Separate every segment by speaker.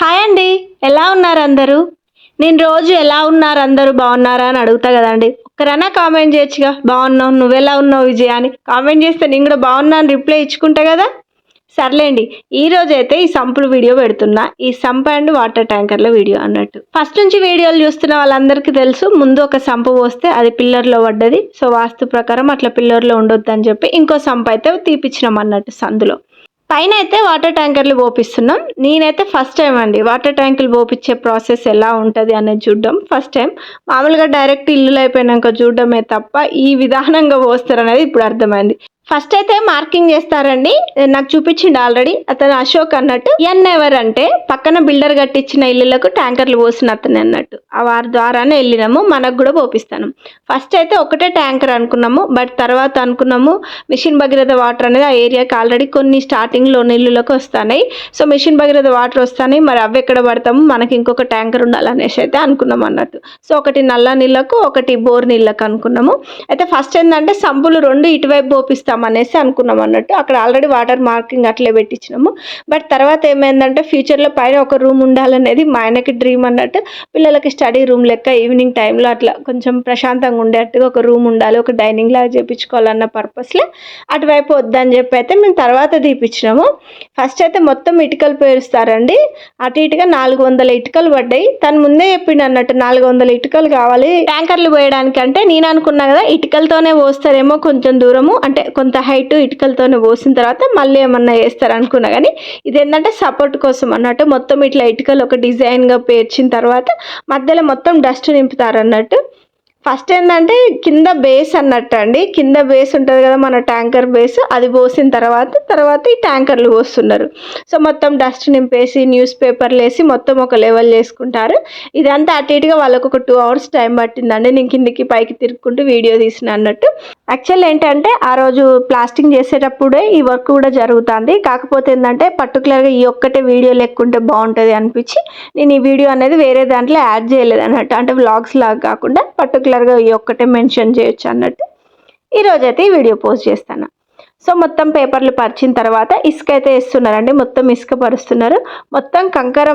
Speaker 1: Hi అండి. ఎలా ఉన్నారు అందరూ? నేను రోజు ఎలా ఉన్నారు అందరూ? బాగున్నారా అని అడుగుతా కదండి. ఒక్కరైనా కామెంట్ చేయొచ్చుగా. బాగున్నావు నువ్వు ఎలా ఉన్నావు విజయ అని. కామెంట్ చేస్తే నేను కూడా బాగున్నా అని రిప్లై ఇచ్చుకుంటా కదా? సర్లేండి. ఈ రోజు అయితే ఈ సంపులు వీడియో పెడుతున్నా. ఈ సంప్ అండ్ వాటర్ ట్యాంకర్ల వీడియో అన్నట్టు. ఫస్ట్ నుంచి వీడియోలు చూస్తున్న వాళ్ళందరికీ తెలుసు ముందు ఒక సంపు పోస్తే అది పిల్లర్లో పడ్డది. సో వాస్తు ప్రకారం అట్లా పిల్లర్లో ఉండొద్దు అని చెప్పి ఇంకో సంప్ అయితే తీపిచ్చినాం అన్నట్టు సందులో. పైన అయితే వాటర్ ట్యాంకర్లు పోపిస్తున్నాం. నేనైతే ఫస్ట్ టైం అండి వాటర్ ట్యాంకులు పోపించే ప్రాసెస్ ఎలా ఉంటుంది అనేది చూడడం. First time. మామూలుగా డైరెక్ట్ ఇల్లులు అయిపోయినాక చూడడమే తప్ప ఈ విధానంగా పోస్తారు అనేది ఇప్పుడు అర్థమైంది. ఫస్ట్ అయితే మార్కింగ్ చేస్తారండి. నాకు చూపించిండు ఆల్రెడీ అతను అశోక్ అన్నట్టు. ఎన్ ఎవర్ అంటే పక్కన బిల్డర్ కట్టించిన ఇల్లులకు ట్యాంకర్లు పోసిన అతను అన్నట్టు. ఆ వారి ద్వారానే వెళ్ళినాము. మనకు కూడా పోపిస్తాను. ఫస్ట్ అయితే ఒకటే ట్యాంకర్ అనుకున్నాము. బట్ తర్వాత అనుకున్నాము మిషన్ భగీరథ వాటర్ అనేది ఆ ఏరియాకి ఆల్రెడీ కొన్ని స్టార్టింగ్లో ఇల్లులకు వస్తున్నాయి సో మిషన్ భగీరథ వాటర్ వస్తాయి మరి అవి ఎక్కడ పడతాము? మనకి ఇంకొక ట్యాంకర్ ఉండాలనేసి అయితే అనుకున్నాం అన్నట్టు. సో ఒకటి నల్ల నీళ్ళకు ఒకటి బోర్ నీళ్ళకు అనుకున్నాము. అయితే ఫస్ట్ ఏంటంటే సంపులు రెండు ఇటువైపు పోపిస్తాం అనేసి అనుకున్నాం అన్నట్టు. అక్కడ ఆల్రెడీ వాటర్ మార్కింగ్ అట్లే పెట్టించినాము. బట్ తర్వాత ఏమైందంటే ఫ్యూచర్లో పైన ఒక రూమ్ ఉండాలనేది మా ఆయనకి డ్రీమ్ అన్నట్టు. పిల్లలకి స్టడీ రూమ్ లెక్క ఈవినింగ్ టైంలో అట్లా కొంచెం ప్రశాంతంగా ఉండేట్టుగా ఒక రూమ్ ఉండాలి ఒక డైనింగ్ లాగా చేయించుకోవాలన్న పర్పస్లో అటువైపు వద్దని చెప్పి అయితే మేము తర్వాత తీపిచ్చినాము. ఫస్ట్ అయితే మొత్తం ఇటుకలు పేరుస్తారండి. అటు ఇటుగా నాలుగు వందల ఇటుకలు పడ్డాయి. తను ముందే చెప్పిండు అన్నట్టు నాలుగు వందల ఇటుకలు కావాలి. ట్యాంకర్లు పోయడానికి అంటే నేను అనుకున్నా కదా ఇటుకలతోనే పోస్తారేమో కొంచెం దూరము. అంటే కొంత కొంత హైట్ ఇటుకలతోనే పోసిన తర్వాత మళ్ళీ ఏమన్నా వేస్తారు అనుకున్నా కానీ ఇది ఏంటంటే సపోర్ట్ కోసం అన్నట్టు మొత్తం ఇట్లా ఇటుకలు ఒక డిజైన్గా పేర్చిన తర్వాత మధ్యలో మొత్తం డస్ట్ నింపుతారు అన్నట్టు ఫస్ట్ ఏంటంటే కింద బేస్ అన్నట్టు అండి. కింద బేస్ ఉంటుంది కదా మన ట్యాంకర్ బేస్ అది పోసిన తర్వాత తర్వాత ఈ ట్యాంకర్లు పోస్తున్నారు. సో మొత్తం డస్ట్ నింపేసి న్యూస్ పేపర్లు వేసి మొత్తం ఒక లెవెల్ చేసుకుంటారు. ఇదంతా అటు ఇటుగా వాళ్ళకు ఒక టూ అవర్స్ టైం పట్టిందండి. నేను కిందికి పైకి తిరుక్కుంటూ వీడియో తీసిన అన్నట్టు. యాక్చువల్ ఏంటంటే ఆ రోజు ప్లాస్టింగ్ చేసేటప్పుడే ఈ వర్క్ కూడా జరుగుతుంది. కాకపోతే ఏంటంటే పర్టికులర్గా ఈ ఒక్కటే వీడియో లెక్కుంటే బాగుంటుంది అనిపించి నేను ఈ వీడియో అనేది వేరే దాంట్లో యాడ్ చేయలేదు అన్నట్టు అంటే వ్లాగ్స్ లాగా కాకుండా పర్టికులర్గా ఈ ఒక్కటే మెన్షన్ చేయొచ్చు అన్నట్టు. ఈరోజు అయితే ఈ వీడియో పోస్ట్ చేస్తాను. సో మొత్తం పేపర్లు పరిచిన తర్వాత ఇసుక అయితే వేస్తున్నారండి. మొత్తం ఇసుక పరుస్తున్నారు. మొత్తం కంకర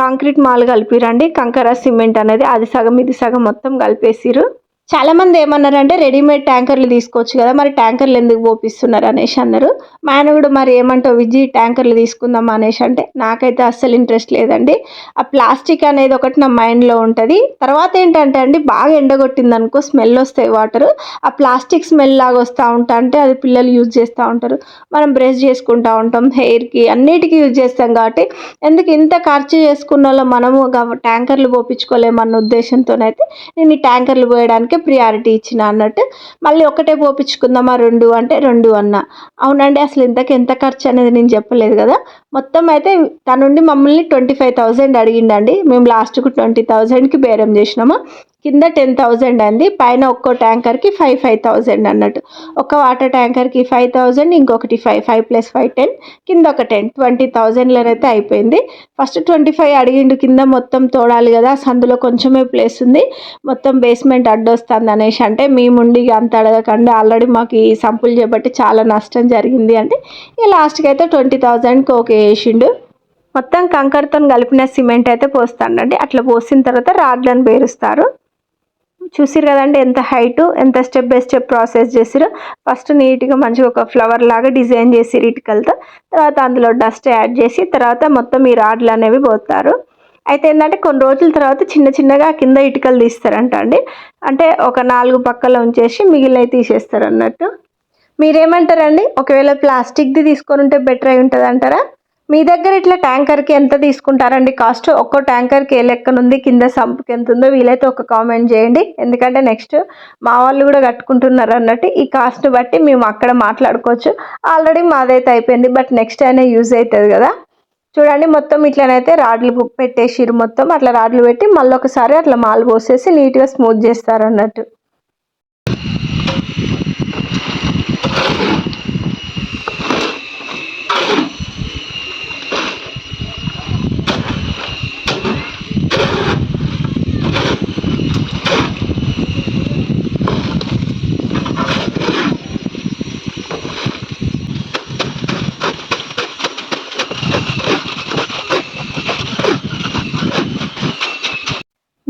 Speaker 1: కాంక్రీట్ మాల్ కలిపిరండి. కంకర సిమెంట్ అనేది అది సగం ఇది సగం మొత్తం కలిపేసిరు చాలా మంది ఏమన్నారంటే రెడీమేడ్ ట్యాంకర్లు తీసుకోవచ్చు కదా మరి ట్యాంకర్లు ఎందుకు పోపిస్తున్నారు అనేసి అన్నారు. మా ఆయన కూడా మరి ఏమంటావు విజి ట్యాంకర్లు తీసుకుందాం అనేసి అంటే నాకైతే అస్సలు ఇంట్రెస్ట్ లేదండి. ఆ ప్లాస్టిక్ అనేది ఒకటి నా మైండ్లో ఉంటుంది. తర్వాత ఏంటంటే అండి బాగా ఎండగొట్టింది అనుకో స్మెల్ వస్తాయి వాటర్. ఆ ప్లాస్టిక్ స్మెల్ లాగా వస్తూ ఉంటా అంటే అది పిల్లలు యూజ్ చేస్తూ ఉంటారు. మనం బ్రష్ చేసుకుంటూ ఉంటాం హెయిర్కి అన్నిటికీ యూజ్ చేస్తాం కాబట్టి. ఎందుకు ఇంత ఖర్చు చేసుకున్న వాళ్ళు మనము ట్యాంకర్లు పోపించుకోలేమన్న ఉద్దేశంతోనైతే నేను ఈ ట్యాంకర్లు పోయడానికి ప్రియారిటీ ఇచ్చిన అన్నట్టు మళ్ళీ ఒకటే పోపించుకుందామా? రెండు అంటే రెండు అన్న. అవునండి అసలు ఇంతకు ఎంత ఖర్చు అనేది నేను చెప్పలేదు కదా. మొత్తం అయితే తనుండి మమ్మల్ని ట్వంటీ ఫైవ్ థౌజండ్ అడిగిండండి. మేము లాస్ట్కు ట్వంటీ థౌజండ్కి బేరం చేసినాము. కింద టెన్ థౌజండ్ అంది పైన ఒక్కో ట్యాంకర్కి ఫైవ్ ఫైవ్ థౌజండ్ అన్నట్టు. ఒక వాటర్ ట్యాంకర్కి ఫైవ్ థౌజండ్ ఇంకొకటి five five plus five ten కింద ఒక టెన్ ట్వంటీ థౌజండ్లోనైతే అయిపోయింది. ఫస్ట్ ట్వంటీ ఫైవ్ అడిగిండు కింద మొత్తం తోడాలి కదా అందులో కొంచెమే ప్లేస్ ఉంది. మొత్తం బేస్మెంట్ అడ్డొస్తుంది అనేసి అంటే మేముండి ఇక అంత అడగకండి ఆల్రెడీ మాకు ఈ సంపులు చేపట్టి చాలా నష్టం జరిగింది అంటే ఇక లాస్ట్కి అయితే ట్వంటీ థౌజండ్కి ఓకే వేసిండు మొత్తం కంకరతో కలిపిన సిమెంట్ అయితే పోస్తానండి అట్లా పోసిన తర్వాత రాడ్లను పేరుస్తారు. చూసిరు కదండి ఎంత హైటు ఎంత స్టెప్ బై స్టెప్ ప్రాసెస్ చేసిరు ఫస్ట్ నీట్గా మంచిగా ఒక ఫ్లవర్ లాగా డిజైన్ చేసిరు ఇటుకలతో. తర్వాత అందులో డస్ట్ యాడ్ చేసి తర్వాత మొత్తం ఈ రాడ్లు అనేవి పోతారు. అయితే ఏంటంటే కొన్ని రోజుల తర్వాత చిన్న చిన్నగా కింద ఇటుకలు తీస్తారంట అండి. అంటే ఒక నాలుగు పక్కల ఉంచేసి మిగిలినవి తీసేస్తారు అన్నట్టు. మీరేమంటారండి? ఒకవేళ ప్లాస్టిక్ది తీసుకొని ఉంటే బెటర్ అయి ఉంటుంది అంటారా మీ దగ్గర ఇట్లా ట్యాంకర్కి ఎంత తీసుకుంటారండి? కాస్ట్ ఒక్కో ట్యాంకర్కి ఏ లెక్కనుంది? కింద సంపుకి ఎంత ఉందో వీలైతే ఒక కామెంట్ చేయండి. ఎందుకంటే నెక్స్ట్ మా వాళ్ళు కూడా కట్టుకుంటున్నారు అన్నట్టు ఈ కాస్ట్ని బట్టి మేము అక్కడ మాట్లాడుకోవచ్చు. ఆల్రెడీ మాదైతే అయిపోయింది. బట్ నెక్స్ట్ అయినా యూజ్ అవుతుంది కదా. చూడండి మొత్తం ఇట్లనైతే రాడ్లు పెట్టేసిరు మొత్తం. అట్లా రాడ్లు పెట్టి మళ్ళీ ఒకసారి అట్లా మాలు పోసేసి నీట్గా స్మూత్ చేస్తారు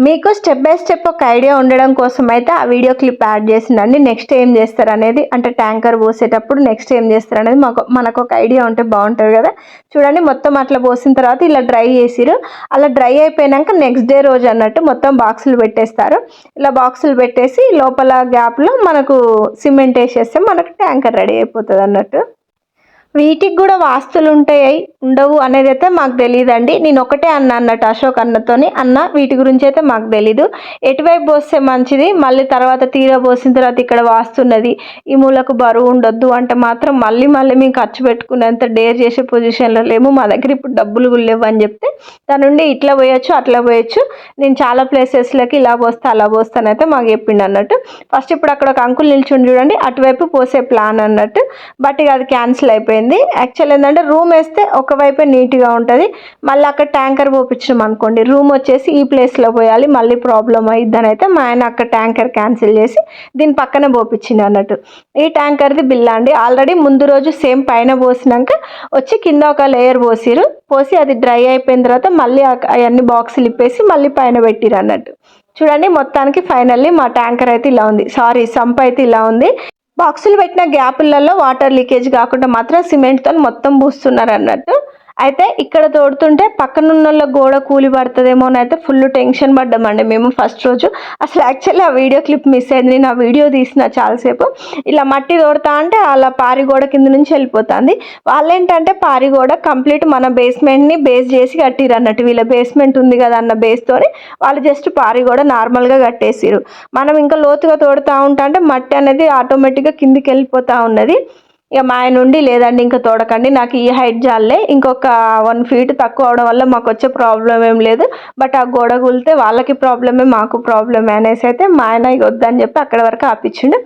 Speaker 1: మీకు స్టెప్ బై స్టెప్ ఒక ఐడియా ఉండడం కోసం అయితే ఆ వీడియో క్లిప్ యాడ్ చేసిందండి. నెక్స్ట్ ఏం చేస్తారు అనేది అంటే ట్యాంకర్ పోసేటప్పుడు నెక్స్ట్ ఏం చేస్తారు అనేది మాకు మనకు ఒక ఐడియా ఉంటే బాగుంటుంది కదా. చూడండి మొత్తం అట్లా పోసిన తర్వాత ఇలా డ్రై చేసిరు అలా డ్రై అయిపోయాక నెక్స్ట్ డే రోజు అన్నట్టు మొత్తం బాక్సులు పెట్టేస్తారు. ఇలా బాక్సులు పెట్టేసి లోపల గ్యాప్లో మనకు సిమెంట్ వేసేస్తే మనకు ట్యాంకర్ రెడీ అయిపోతుంది అన్నట్టు వీటికి కూడా వాస్తులు ఉంటాయి ఉండవు అనేది అయితే మాకు తెలియదండి నేను ఒకటే అన్న అన్నట్టు అశోక్ అన్నతోని అన్న. వీటి గురించి అయితే మాకు తెలీదు. ఎటువైపు పోస్తే మంచిది? మళ్ళీ తర్వాత తీరా పోసిన తర్వాత ఇక్కడ వాస్తున్నది ఈ మూలకు బరువు ఉండొద్దు అంటే మాత్రం మళ్ళీ మళ్ళీ మేము ఖర్చు పెట్టుకునేంత డేర్ చేసే పొజిషన్లో లేము. మా దగ్గర ఇప్పుడు డబ్బులు కూడా లేవు అని చెప్తే దాని నుండి ఇట్లా పోయొచ్చు అట్లా పోయొచ్చు. నేను చాలా ప్లేసెస్లకి ఇలా పోస్తా అలా పోస్తానైతే మాకు చెప్పిండు అన్నట్టు. ఫస్ట్ ఇప్పుడు అక్కడ ఒక అంకుల్ నిల్చుండి చూడండి. అటువైపు పోసే ప్లాన్ అన్నట్టు. బట్ ఇక అది క్యాన్సిల్ అయిపోయింది. యాక్చువల్ ఏంటంటే రూమ్ వేస్తే ఒకవైపే నీట్గా ఉంటుంది. మళ్ళీ అక్కడ ట్యాంకర్ పోపించినాం అనుకోండి. రూమ్ వచ్చేసి ఈ ప్లేస్లో పోయాలి. మళ్ళీ ప్రాబ్లం అయిద్దని అయితే మా ఆయన అక్కడ ట్యాంకర్ క్యాన్సిల్ చేసి దీని పక్కనే పోపించింది అన్నట్టు. ఈ ట్యాంకర్ది బిల్లా అండి. ఆల్రెడీ ముందు రోజు సేమ్ పైన పోసినాక వచ్చి కింద ఒక లేయర్ పోసిరు పోసి అది డ్రై అయిపోయిన తర్వాత మళ్ళీ అవన్నీ బాక్సులు ఇప్పేసి మళ్ళీ పైన పెట్టిరు అన్నట్టు. చూడండి మొత్తానికి ఫైనల్లీ మా ట్యాంకర్ అయితే ఇలా ఉంది. సారీ సంప్ అయితే ఇలా ఉంది. బాక్సులు పెట్టిన గ్యాపులలో వాటర్ లీకేజ్ కాకుండా మాత్రం సిమెంట్తో మొత్తం పూస్తున్నారు అన్నట్టు అయితే ఇక్కడ తోడుతుంటే పక్కనున్న గోడ కూలి పడుతుందేమో అని అయితే ఫుల్ టెన్షన్ పడ్డామండి మేము ఫస్ట్ రోజు. అసలు యాక్చువల్లీ ఆ వీడియో క్లిప్ మిస్ అయింది. నేను ఆ వీడియో తీసిన చాలాసేపు. ఇలా మట్టి తోడుతా అంటే అలా పారిగోడ కింద నుంచి వెళ్ళిపోతుంది. వాళ్ళేంటంటే పారిగోడ కంప్లీట్ మన బేస్మెంట్ని బేస్ చేసి కట్టిరు అన్నట్టు. వీళ్ళ బేస్మెంట్ ఉంది కదా అన్న బేస్తోని వాళ్ళు జస్ట్ పారిగోడ నార్మల్గా కట్టేసిరు మనం ఇంకా లోతుగా తోడుతూ ఉంటా అంటే మట్టి అనేది ఆటోమేటిక్గా కిందికి వెళ్ళిపోతూ ఉన్నది. ఇక మా ఆయన నుండి లేదండి ఇంకా తోడకండి. నాకు ఈ హైట్ జాలే. ఇంకొక వన్ ఫీట్ తక్కువ అవడం వల్ల మాకు వచ్చే ప్రాబ్లం ఏం లేదు. బట్ ఆ గోడ కూలితే వాళ్ళకి ప్రాబ్లమే మాకు ప్రాబ్లమే అనేసి అయితే మా ఆయన ఇక వద్దని చెప్పి అక్కడ వరకు ఆపించిండు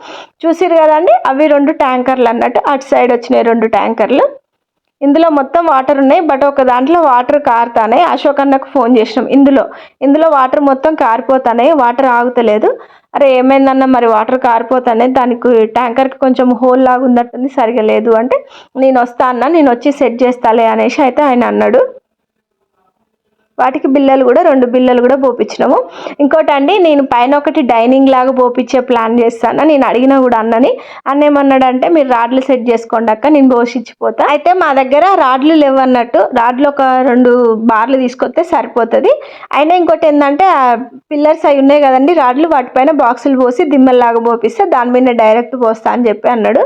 Speaker 1: చూసిరు కదండి అవి రెండు ట్యాంకర్లు అన్నట్టు. అటు సైడ్ వచ్చినాయి రెండు ట్యాంకర్లు. ఇందులో మొత్తం వాటర్ ఉన్నాయి బట్ ఒక దాంట్లో వాటర్ కారుతానే అశోక్ అన్నకు ఫోన్ చేసినాం ఇందులో. ఇందులో వాటర్ మొత్తం కారిపోతాయి వాటర్ ఆగుతలేదు. అరే ఏమైందన్న మరి వాటర్ కారిపోతానే దానికి ట్యాంకర్కి కొంచెం హోల్ లాగా ఉన్నట్టుంది సరిగా లేదు అంటే నేను వస్తా అన్న నేను వచ్చి సెట్ చేస్తాలే అనేసి అయితే ఆయన అన్నాడు. వాటికి బిల్లలు కూడా రెండు బిల్లలు కూడా పోపించినాము ఇంకోటి అండి నేను పైన ఒకటి డైనింగ్ లాగా పోపించే ప్లాన్ చేస్తాను. నేను అడిగినా కూడా అన్నని. అన్న ఏమన్నాడంటే మీరు రాడ్లు సెట్ చేసుకోండి అక్క నేను పోషించిపోతా. అయితే మా దగ్గర రాడ్లు లేవన్నట్టు రాడ్లు ఒక రెండు బార్లు తీసుకొస్తే సరిపోతుంది. అయినా ఇంకోటి ఏంటంటే పిల్లర్స్ అవి ఉన్నాయి కదండి రాడ్లు వాటిపైన బాక్సులు పోసి దిమ్మల్లాగా పోపిస్తే దాని మీద డైరెక్ట్ పోస్తా అని చెప్పి అన్నాడు.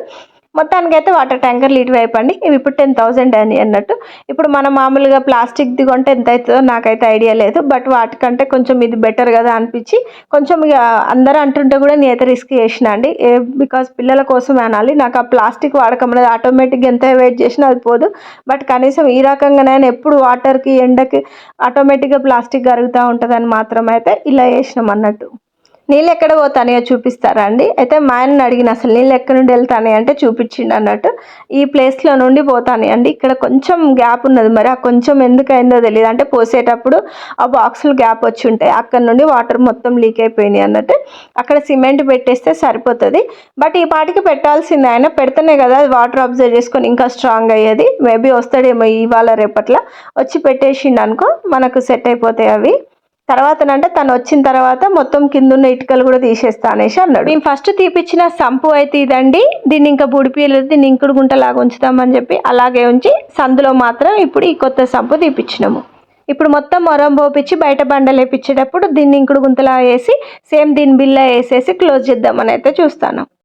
Speaker 1: మొత్తానికి అయితే వాటర్ ట్యాంకర్లు ఇటువైపు అండి. ఇవి ఇప్పుడు టెన్ థౌజండ్ అని అన్నట్టు. ఇప్పుడు మనం మామూలుగా ప్లాస్టిక్ది కొంటే ఎంత అవుతుందో నాకైతే ఐడియా లేదు. బట్ వాటికంటే కొంచెం ఇది బెటర్ కదా అనిపించి కొంచెం ఇక అందరూ అంటుంటే కూడా నేనైతే రిస్క్ చేసిన అండి. బికాస్ పిల్లల కోసం అనాలి. నాకు ఆ ప్లాస్టిక్ వాడకం అనేది ఆటోమేటిక్గా ఎంత వెయిట్ చేసినా అది పోదు. బట్ కనీసం ఈ రకంగానైనా ఎప్పుడు వాటర్కి ఎండకి ఆటోమేటిక్గా ప్లాస్టిక్ కరుగుతూ ఉంటుందని మాత్రం అయితే ఇలా వేసినాం అన్నట్టు. నీళ్ళు ఎక్కడ పోతానయో చూపిస్తారా అండి? అయితే మా ఆయనని అడిగిన అసలు నీళ్ళు ఎక్కడి నుండి వెళ్తానే అంటే చూపించిండు అన్నట్టు. ఈ ప్లేస్లో నుండి పోతానే అండి. ఇక్కడ కొంచెం గ్యాప్ ఉన్నది మరి. ఆ కొంచెం ఎందుకైందో తెలియదు అంటే పోసేటప్పుడు ఆ బాక్సులు గ్యాప్ వచ్చి ఉంటాయి. అక్కడ నుండి వాటర్ మొత్తం లీక్ అయిపోయినాయి అన్నట్టు. అక్కడ సిమెంట్ పెట్టేస్తే సరిపోతుంది. బట్ ఈ పాటికి పెట్టాల్సింది ఆయన పెడితేనే కదా వాటర్ అబ్జర్వ్ చేసుకొని ఇంకా స్ట్రాంగ్ అయ్యేది. మేబీ వస్తాడేమో ఇవాళ రేపట్ల. వచ్చి పెట్టేసిండు అనుకో మనకు సెట్ అయిపోతాయి అవి. తర్వాత అంటే తను వచ్చిన తర్వాత మొత్తం కింద ఉన్న ఇటుకలు కూడా తీసేస్తా అనేసి అన్నాడు. మేము ఫస్ట్ తీపిచ్చిన సంపు అయితే ఇదండి. దీన్ని ఇంకా బుడిపియలేదు దీన్ని ఇంకుడు గుంటలాగా ఉంచుతామని చెప్పి అలాగే ఉంచి సందులో మాత్రం ఇప్పుడు ఈ కొత్త సంపు తీపిచ్చినాము. ఇప్పుడు మొత్తం మొరం పోపించి బయట బండలు వేపించేటప్పుడు దీన్ని ఇంకుడు గుంతలా వేసి సేమ్ దీని బిల్ల వేసేసి క్లోజ్ చేద్దామని అయితే చూస్తాను.